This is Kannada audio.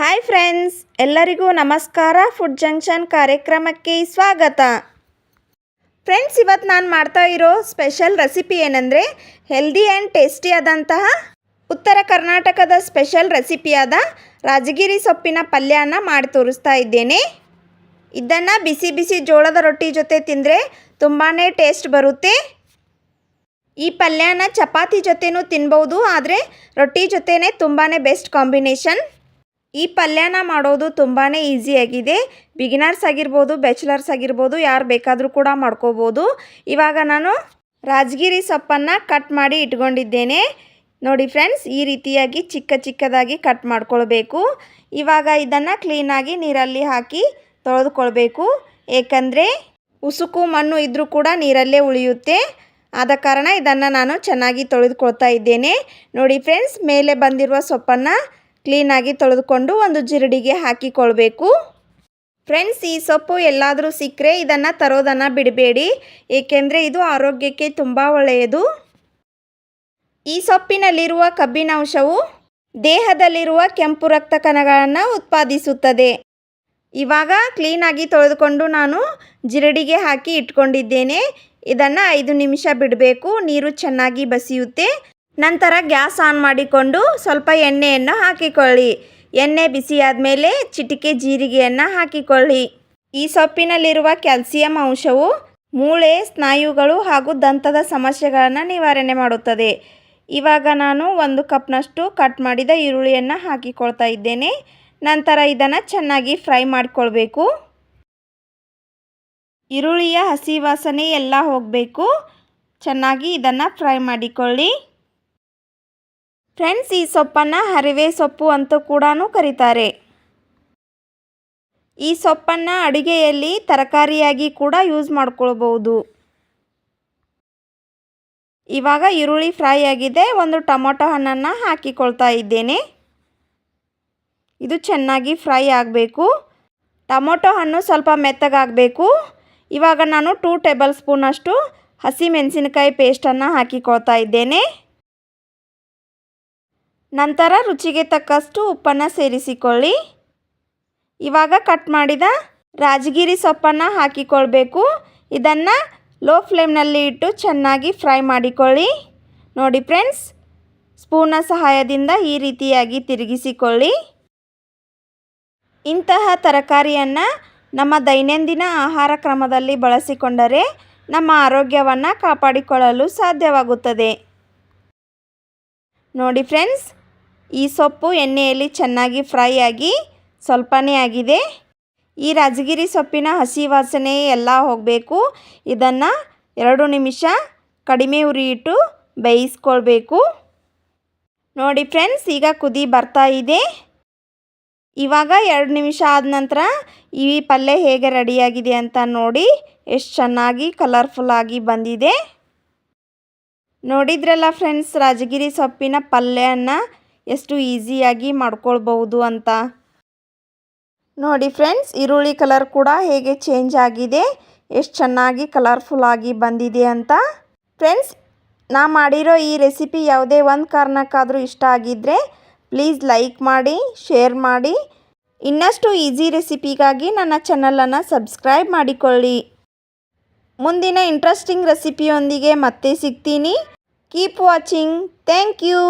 ಹಾಯ್ ಫ್ರೆಂಡ್ಸ್, ಎಲ್ಲರಿಗೂ ನಮಸ್ಕಾರ. ಫುಡ್ ಜಂಕ್ಷನ್ ಕಾರ್ಯಕ್ರಮಕ್ಕೆ ಸ್ವಾಗತ. ಫ್ರೆಂಡ್ಸ್ ಇವತ್ತು ನಾನು ಮಾಡ್ತಾ ಇರೋ ಸ್ಪೆಷಲ್ ರೆಸಿಪಿ ಏನಂದರೆ ಹೆಲ್ದಿ ಆ್ಯಂಡ್ ಟೇಸ್ಟಿ ಆದಂತಹ ಉತ್ತರ ಕರ್ನಾಟಕದ ಸ್ಪೆಷಲ್ ರೆಸಿಪಿಯಾದ ರಾಜಗಿರಿ ಸೊಪ್ಪಿನ ಪಲ್ಯನ ಮಾಡಿ ತೋರಿಸ್ತಾ ಇದ್ದೇನೆ. ಇದನ್ನು ಬಿಸಿ ಬಿಸಿ ಜೋಳದ ರೊಟ್ಟಿ ಜೊತೆ ತಿಂದರೆ ತುಂಬಾ ಟೇಸ್ಟ್ ಬರುತ್ತೆ. ಈ ಪಲ್ಯನ ಚಪಾತಿ ಜೊತೆನೂ ತಿನ್ಬೋದು, ಆದರೆ ರೊಟ್ಟಿ ಜೊತೆನೇ ತುಂಬಾ ಬೆಸ್ಟ್ ಕಾಂಬಿನೇಷನ್. ಈ ಪಲ್ಯನ ಮಾಡೋದು ತುಂಬಾ ಈಸಿಯಾಗಿದೆ ಬಿಗಿನರ್ಸ್ ಆಗಿರ್ಬೋದು ಬ್ಯಾಚುಲರ್ಸ್ ಆಗಿರ್ಬೋದು, ಯಾರು ಬೇಕಾದರೂ ಕೂಡ ಮಾಡ್ಕೋಬೋದು. ಇವಾಗ ನಾನು ರಾಜಗಿರಿ ಸೊಪ್ಪನ್ನು ಕಟ್ ಮಾಡಿ ಇಟ್ಕೊಂಡಿದ್ದೇನೆ. ನೋಡಿ ಫ್ರೆಂಡ್ಸ್ ಈ ರೀತಿಯಾಗಿ ಚಿಕ್ಕ ಚಿಕ್ಕದಾಗಿ ಕಟ್ ಮಾಡ್ಕೊಳ್ಬೇಕು. ಇವಾಗ ಇದನ್ನು ಕ್ಲೀನಾಗಿ ನೀರಲ್ಲಿ ಹಾಕಿ ತೊಳೆದುಕೊಳ್ಬೇಕು. ಏಕೆಂದರೆ ಉಸುಕು, ಮಣ್ಣು ಇದ್ದರೂ ಕೂಡ ನೀರಲ್ಲೇ ಉಳಿಯುತ್ತೆ. ಆದ ಕಾರಣ ಇದನ್ನು ನಾನು ಚೆನ್ನಾಗಿ ತೊಳೆದುಕೊಳ್ತಾ ಇದ್ದೇನೆ. ನೋಡಿ ಫ್ರೆಂಡ್ಸ್ ಮೇಲೆ ಬಂದಿರುವ ಸೊಪ್ಪನ್ನು ಕ್ಲೀನಾಗಿ ತೊಳೆದುಕೊಂಡು ಒಂದು ಜಿರಡಿಗೆ ಹಾಕಿಕೊಳ್ಬೇಕು. ಫ್ರೆಂಡ್ಸ್, ಈ ಸೊಪ್ಪು ಎಲ್ಲಾದರೂ ಸಿಕ್ಕರೆ ಇದನ್ನು ತರೋದನ್ನು ಬಿಡಬೇಡಿ, ಏಕೆಂದರೆ ಇದು ಆರೋಗ್ಯಕ್ಕೆ ತುಂಬ ಒಳ್ಳೆಯದು. ಈ ಸೊಪ್ಪಿನಲ್ಲಿರುವ ಕಬ್ಬಿನಾಂಶವು ದೇಹದಲ್ಲಿರುವ ಕೆಂಪು ರಕ್ತ ಕಣಗಳನ್ನು ಉತ್ಪಾದಿಸುತ್ತದೆ. ಇವಾಗ ಕ್ಲೀನಾಗಿ ತೊಳೆದುಕೊಂಡು ನಾನು ಜಿರಡಿಗೆ ಹಾಕಿ ಇಟ್ಕೊಂಡಿದ್ದೇನೆ. ಇದನ್ನು ಐದು ನಿಮಿಷ ಬಿಡಬೇಕು, ನೀರು ಚೆನ್ನಾಗಿ ಬಸಿಯುತ್ತೆ. ನಂತರ ಗ್ಯಾಸ್ ಆನ್ ಮಾಡಿಕೊಂಡು ಸ್ವಲ್ಪ ಎಣ್ಣೆಯನ್ನು ಹಾಕಿಕೊಳ್ಳಿ. ಎಣ್ಣೆ ಬಿಸಿಯಾದ ಮೇಲೆ ಚಿಟಿಕೆ ಜೀರಿಗೆಯನ್ನು ಹಾಕಿಕೊಳ್ಳಿ. ಈ ಸೊಪ್ಪಿನಲ್ಲಿರುವ ಕ್ಯಾಲ್ಸಿಯಂ ಅಂಶವು ಮೂಳೆ, ಸ್ನಾಯುಗಳು ಹಾಗೂ ದಂತದ ಸಮಸ್ಯೆಗಳನ್ನು ನಿವಾರಣೆ ಮಾಡುತ್ತದೆ. ಇವಾಗ ನಾನು ಒಂದು ಕಪ್ನಷ್ಟು ಕಟ್ ಮಾಡಿದ ಈರುಳ್ಳಿಯನ್ನು ಹಾಕಿಕೊಳ್ತಾ ಇದ್ದೇನೆ. ನಂತರ ಇದನ್ನು ಚೆನ್ನಾಗಿ ಫ್ರೈ ಮಾಡಿಕೊಳ್ಬೇಕು. ಈರುಳ್ಳಿಯ ಹಸಿ ವಾಸನೆ ಎಲ್ಲ ಹೋಗಬೇಕು. ಚೆನ್ನಾಗಿ ಇದನ್ನು ಫ್ರೈ ಮಾಡಿಕೊಳ್ಳಿ. ಫ್ರೆಂಡ್ಸ್, ಈ ಸೊಪ್ಪನ್ನು ಹರಿವೆ ಸೊಪ್ಪು ಅಂತ ಕೂಡ ಕರೀತಾರೆ. ಈ ಸೊಪ್ಪನ್ನು ಅಡುಗೆಯಲ್ಲಿ ತರಕಾರಿಯಾಗಿ ಕೂಡ ಯೂಸ್ ಮಾಡ್ಕೊಳ್ಬೋದು ಇವಾಗ ಈರುಳ್ಳಿ ಫ್ರೈ ಆಗಿದೆ. ಒಂದು ಟೊಮೊಟೊ ಹಣ್ಣನ್ನು ಹಾಕಿಕೊಳ್ತಾ ಇದ್ದೇನೆ. ಇದು ಚೆನ್ನಾಗಿ ಫ್ರೈ ಆಗಬೇಕು. ಟೊಮೊಟೊ ಹಣ್ಣು ಸ್ವಲ್ಪ ಮೆತ್ತಗಾಗಬೇಕು. ಇವಾಗ ನಾನು ಟೂ ಟೇಬಲ್ ಸ್ಪೂನಷ್ಟು ಹಸಿ ಮೆಣಸಿನಕಾಯಿ ಪೇಸ್ಟನ್ನು ಹಾಕಿಕೊಳ್ತಾ ಇದ್ದೇನೆ. ನಂತರ ರುಚಿಗೆ ತಕ್ಕಷ್ಟು ಉಪ್ಪನ್ನು ಸೇರಿಸಿಕೊಳ್ಳಿ. ಇವಾಗ ಕಟ್ ಮಾಡಿದ ರಾಜಗಿರಿ ಸೊಪ್ಪನ್ನು ಹಾಕಿಕೊಳ್ಬೇಕು. ಇದನ್ನು ಲೋ ಫ್ಲೇಮ್ನಲ್ಲಿ ಇಟ್ಟು ಚೆನ್ನಾಗಿ ಫ್ರೈ ಮಾಡಿಕೊಳ್ಳಿ. ನೋಡಿ ಫ್ರೆಂಡ್ಸ್ ಸ್ಪೂನ ಸಹಾಯದಿಂದ ಈ ರೀತಿಯಾಗಿ ತಿರುಗಿಸಿಕೊಳ್ಳಿ. ಇಂತಹ ತರಕಾರಿಯನ್ನು ನಮ್ಮ ದೈನಂದಿನ ಆಹಾರ ಕ್ರಮದಲ್ಲಿ ಬಳಸಿಕೊಂಡರೆ ನಮ್ಮ ಆರೋಗ್ಯವನ್ನು ಕಾಪಾಡಿಕೊಳ್ಳಲು ಸಾಧ್ಯವಾಗುತ್ತದೆ. ನೋಡಿ ಫ್ರೆಂಡ್ಸ್ ಈ ಸೊಪ್ಪು ಎಣ್ಣೆಯಲ್ಲಿ ಚೆನ್ನಾಗಿ ಫ್ರೈ ಆಗಿ ಸ್ವಲ್ಪನೇ ಆಗಿದೆ. ಈ ರಾಜಗಿರಿ ಸೊಪ್ಪಿನ ಹಸಿ ವಾಸನೆ ಎಲ್ಲ ಹೋಗಬೇಕು. ಇದನ್ನು ಎರಡು ನಿಮಿಷ ಕಡಿಮೆ ಉರಿ ಇಟ್ಟು ಬೇಯಿಸ್ಕೊಳ್ಬೇಕು. ನೋಡಿ ಫ್ರೆಂಡ್ಸ್, ಈಗ ಕುದಿ ಬರ್ತಾ ಇದೆ. ಇವಾಗ ಎರಡು ನಿಮಿಷ ಆದ ನಂತರ ಈ ಪಲ್ಯ ಹೇಗೆ ರೆಡಿಯಾಗಿದೆ ಅಂತ ನೋಡಿ ಎಷ್ಟು ಚೆನ್ನಾಗಿ ಕಲರ್ಫುಲ್ಲಾಗಿ ಬಂದಿದೆ. ನೋಡಿದ್ರಲ್ಲ ಫ್ರೆಂಡ್ಸ್, ರಾಜಗಿರಿ ಸೊಪ್ಪಿನ ಪಲ್ಯನ ಎಷ್ಟು ಈಸಿಯಾಗಿ ಮಾಡ್ಕೊಳ್ಬಹುದು ಅಂತ. ನೋಡಿ ಫ್ರೆಂಡ್ಸ್, ಈರುಳ್ಳಿ ಕಲರ್ ಕೂಡ ಹೇಗೆ ಚೇಂಜ್ ಆಗಿದೆ, ಎಷ್ಟು ಚೆನ್ನಾಗಿ ಕಲರ್ಫುಲ್ ಆಗಿ ಬಂದಿದೆ ಅಂತ. ಫ್ರೆಂಡ್ಸ್, ನಾ ಮಾಡಿರೋ ಈ ರೆಸಿಪಿ ಯಾವುದೇ ಒಂದು ಕಾರಣಕ್ಕಾದರೂ ಇಷ್ಟ ಆಗಿದ್ದರೆ ಪ್ಲೀಸ್ ಲೈಕ್ ಮಾಡಿ ಶೇರ್ ಮಾಡಿ. ಇನ್ನಷ್ಟು ಈಸಿ ರೆಸಿಪಿಗಾಗಿ ನನ್ನ ಚಾನಲನ್ನು ಸಬ್ಸ್ಕ್ರೈಬ್ ಮಾಡಿಕೊಳ್ಳಿ. ಮುಂದಿನ ಇಂಟ್ರೆಸ್ಟಿಂಗ್ ರೆಸಿಪಿಯೊಂದಿಗೆ ಮತ್ತೆ ಸಿಗ್ತೀನಿ. Keep watching thank you